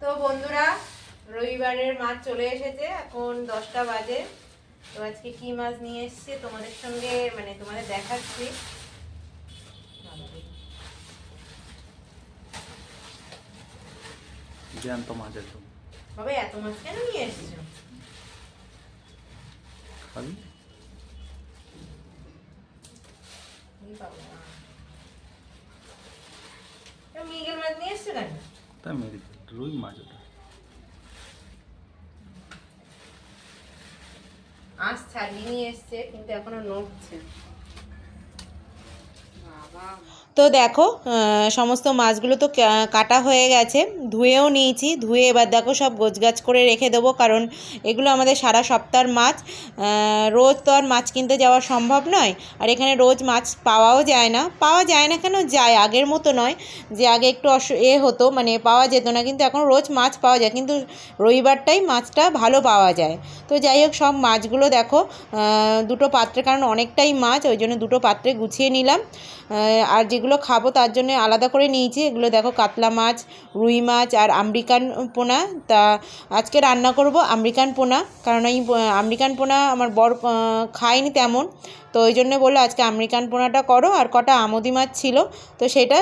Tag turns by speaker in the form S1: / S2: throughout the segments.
S1: তো বন্ধুরা রবিবারের মাছ চলে এসেছে এখন দশটা বাজে। তো আজকে কি মাছ নিয়ে এসছে তোমাদের সঙ্গে মানে তোমাদের দেখাচ্ছি।
S2: জ্যান্ত মাছ একদম
S1: বাবা এত মাছ কেন নিয়ে এসছো?
S2: খাবি।
S1: তো মৃগেল মাছ নিয়ে এসছো কেন?
S2: তাই মেরি রুই মাছ ওটা
S1: আজ ছাড়িয়ে নিয়ে এসছে কিন্তু এখনও নড়ছে। তো দেখো সমস্ত মাছগুলো তো কাটা হয়ে গেছে। ধুয়েও নিয়েছি, ধুয়ে এবার দেখো সব গোছগাছ করে রেখে দেবো, কারণ এগুলো আমাদের সারা সপ্তাহের মাছ। রোজ তো আর মাছ কিনতে যাওয়া সম্ভব নয়, আর এখানে রোজ মাছ পাওয়াও যায় না। পাওয়া যায় না কেন? যায়, আগের মতো নয়। যে আগে একটু অস, এ হতো মানে পাওয়া যেত না, কিন্তু এখন রোজ মাছ পাওয়া যায়, কিন্তু রবিবারটাই মাছটা ভালো পাওয়া যায়। তো যাই হোক, সব মাছগুলো দেখো দুটো পাত্রে, কারণ অনেকটাই মাছ, ওই জন্য দুটো পাত্রে গুছিয়ে নিলাম। আর যেগুলো খাব তার জন্য আলাদা করে নিয়েছি। এগুলো দেখো, কাতলা মাছ, রুই মাছ আর আমেরিকান পোনা। তা আজকে রান্না করব আমেরিকান পোনা, কারণ এই আমেরিকান পোনা আমার বর খায়নি তেমন। তো ওই জন্য বলল আজকে আমেরিকান পোনাটা করো, আর কটা আমদি মাছ ছিল। তো সেটা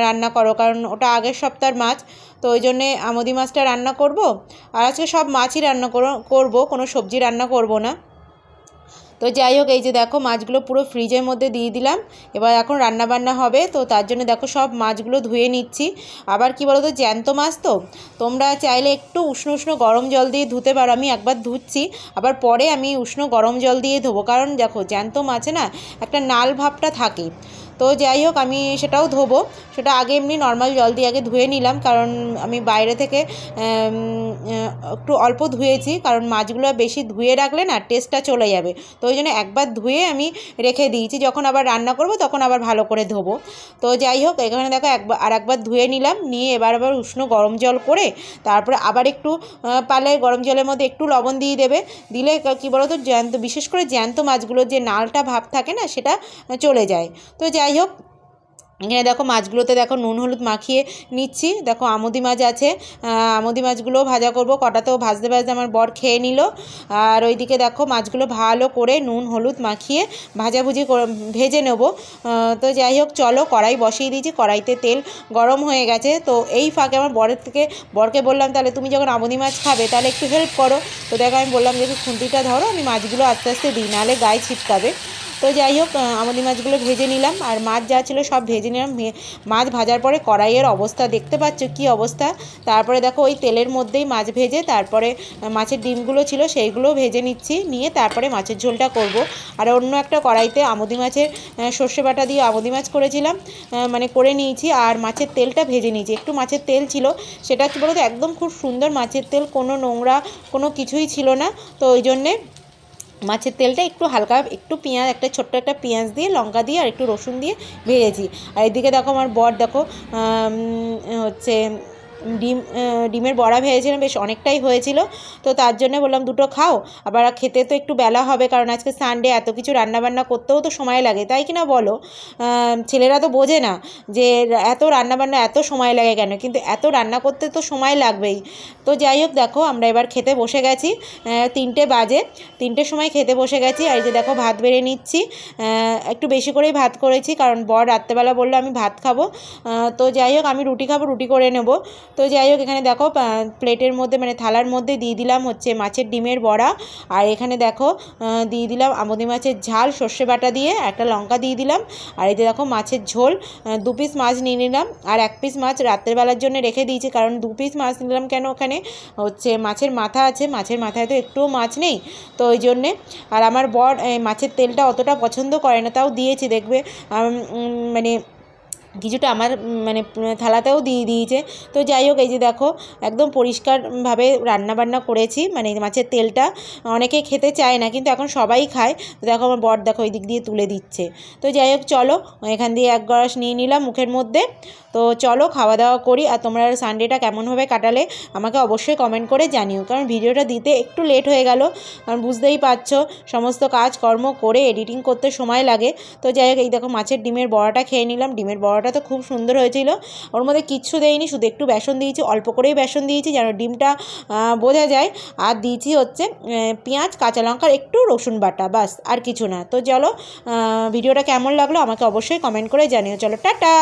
S1: রান্না করো, কারণ ওটা আগের সপ্তাহের মাছ। তো ওই জন্যে আমদি মাছটা রান্না করব। আর আজকে সব মাছই রান্না করো- করব, কোনো সবজি রান্না করব না। তো যাই হোক, এই যে দেখো মাছগুলো পুরো ফ্রিজের মধ্যে দিয়ে দিলাম। এবার এখন রান্না বান্না হবে, তো তার জন্য দেখো সব মাছগুলো ধুয়ে নিচ্ছি। আবার কি বলো তো জ্যান্ত মাছ তো? তোমরা চাইলে একটু উষ্ণ উষ্ণ গরম জল দিয়ে ধুতে পারো, আমি একবার ধুচ্ছি। আবার পরে আমি উষ্ণ গরম জল দিয়ে ধোবো, কারণ দেখো জ্যান্ত মাছে না একটা নাল ভাবটা থাকে তো যাই হোক, আমি সেটাও ধোবো। সেটা আগে এমনি নর্মাল জল দিয়ে আগে ধুয়ে নিলাম, কারণ আমি বাইরে থেকে একটু অল্প ধুয়েছি, কারণ মাছগুলো বেশি ধুয়ে রাখলে না টেস্টটা চলে যাবে। তো ওই জন্য একবার ধুয়ে আমি রেখে দিয়েছি, যখন আবার রান্না করব তখন আবার ভালো করে ধোবো। তো যাই হোক, এখানে দেখো একবার আর একবার ধুয়ে নিলাম, নিয়ে এবার আবার উষ্ণ গরম জল করে, তারপরে আবার একটু পালে গরম জলের মধ্যে একটু লবণ দিয়ে দেবে। দিলে কী বলো তো জ্যান্ত, বিশেষ করে জ্যান্ত মাছগুলোর যে নালটা ভাব থাকে না, সেটা চলে যায়। তো যাই হোক, এখানে দেখো মাছগুলোতে দেখো নুন, হলুদ মাখিয়ে নিচ্ছি। দেখো আমুদি মাছ আছে। আমুদি মাছগুলো ভাজা করব। কটাতেও ভাজতে ভাজতে আমার বর খেয়ে নিল। আর ওইদিকে দেখো মাছগুলো ভালো করে নুন, হলুদ মাখিয়ে ভাজাভুজি ভেজে নেব। তো যাই হোক, চলো কড়াই বসিয়ে দিয়েছি। কড়াইতে তেল গরম হয়ে গেছে। তো এই ফাঁকে আমার বরের থেকে, বরকে বললাম, তাহলে তুমি যখন আমুদি মাছ খাবে, তাহলে একটু হেল্প করো। তো দেখো আমি বললাম যে খুন্তিটা ধরো, আমি মাছগুলো আস্তে আস্তে দিই, নাহলে গায়ে ছিটকাবে। তো যাই হোক আমাদের মাছগুলো ভেজে নিলাম। আর মাছ যা ছিল সব ভেজে নিলাম। মাছ ভাজার পরে কড়াইয়ের অবস্থা, দেখতে পাচ্ছ কি অবস্থা? তারপরে দেখো ওই তেলের মধ্যেই মাছ ভেজে, তারপরে মাছের ডিমগুলো ছিল সেইগুলো ভেজে নিচ্ছি। নিয়ে তারপরে মাছের ঝোলটা করব। আর অন্য একটা কড়াইতে আমুদি মাছের সর্ষে বাটা দিয়ে আমুদি মাছ করেছিলাম। মানে করে নিয়েছি। আর মাছের তেলটা ভেজে নিয়েছি। একটু মাছের তেল ছিল। সেটা কি বলতো? একদম খুব সুন্দর মাছের তেল। কোনো নোংরা কোনো কিছুই ছিল না। তো ওই জন্যে মাছের তেলটা একটু হালকা, একটু পেঁয়াজ, একটা ছোট্ট একটা পেঁয়াজ দিয়ে, লঙ্কা দিয়ে আর একটু রসুন দিয়ে ভেজেছি। আর এদিকে দেখো আমার বর, দেখো হচ্ছে ডিম ডিমের বড়া ভেজেছিলাম, বেশ অনেকটাই হয়েছিল। তো তার জন্য বললাম, দুটো খাও, আবার খেতে তো একটু বেলা হবে, কারণ আজকে সানডে এত কিছু রান্নাবান্না করতেও তো সময় লাগে। তাই কি না বলো ছেলেরা তো বোঝে না যে এত রান্নাবান্না এত সময় লাগে কেন? কিন্তু এত রান্না করতে তো সময় লাগবেই। তো যাই হোক, দেখো, আমরা এবার খেতে বসে গেছি। তিনটে বাজে। তিনটের সময় খেতে বসে গেছি। আর যে দেখো, ভাত বেড়ে নিচ্ছি। একটু বেশি করেই ভাত করেছি, কারণ বর রাত্রেবেলা বলল, আমি ভাত খাব। তো যাই হোক, আমি রুটি খাব, রুটি করে নেব। তো যাই হোক, এখানে দেখো প্লেটের মধ্যে মানে থালার মধ্যে দিয়ে দিলাম হচ্ছে মাছের ডিমের বড়া। আর এখানে দেখো দিয়ে দিলাম আমদি মাছের ঝাল, সর্ষে বাটা দিয়ে একটা লঙ্কা দিয়ে দিলাম। আর যে দেখো, মাছের ঝোল দু পিস মাছ নিয়ে নিলাম। আর এক পিস মাছ রাত্রেবেলার জন্য রেখে দিয়েছি, কারণ দু পিস মাছ নিলাম কেন ওখানে? হচ্ছে মাছের মাথা আছে, মাছের মাথায় তো একটুও মাছ নেই। তো ওই জন্যে, আর আমার বর মাছের তেলটা অতটা পছন্দ করে না, তাও দিয়েছি, দেখবে। মানে কিছুটা আমার মানে থালাতেও দিয়ে দিয়েছে। তো যাই হোক, এই যে দেখো, একদম পরিষ্কারভাবে রান্না বান্না করেছি। মানে মাছের তেলটা অনেকেই খেতে চায় না, কিন্তু এখন সবাই খায়। তো দেখো, আমার বর দেখো ওই দিক দিয়ে তুলে দিচ্ছে। তো যাই হোক, চলো, এখান দিয়ে এক গড়াস নিয়ে নিলাম মুখের মধ্যে। তো চলো, খাওয়া দাওয়া করি। আর তোমরা সানডেটা কেমনভাবে কাটালে, আমাকে অবশ্যই কমেন্ট করে জানিও। কারণ ভিডিওটা দিতে একটু লেট হয়ে গেল। কারণ বুঝতেই পারছ, সমস্ত কাজ কর্ম করে এডিটিং করতে সময় লাগে। তো যাই হোক, এই দেখো, মাছের ডিমের বড়াটা খেয়ে নিলাম। ডিমের বড়াটা বড়াটা তো খুব সুন্দর হয়েছিল। ওর মধ্যে কিচ্ছু দেয়নি শুধু একটু বেসন দিয়েছি, অল্প করেই বেসন দিয়েছি যেন ডিমটা বোঝা যায়। আর দিয়েছি হচ্ছে পেঁয়াজ, কাঁচা লঙ্কার একটু রসুন বাটা, বাস, আর কিছু না। তো চলো ভিডিওটা কেমন লাগল আমাকে অবশ্যই কমেন্ট করে জানিও। চলো, টাটা!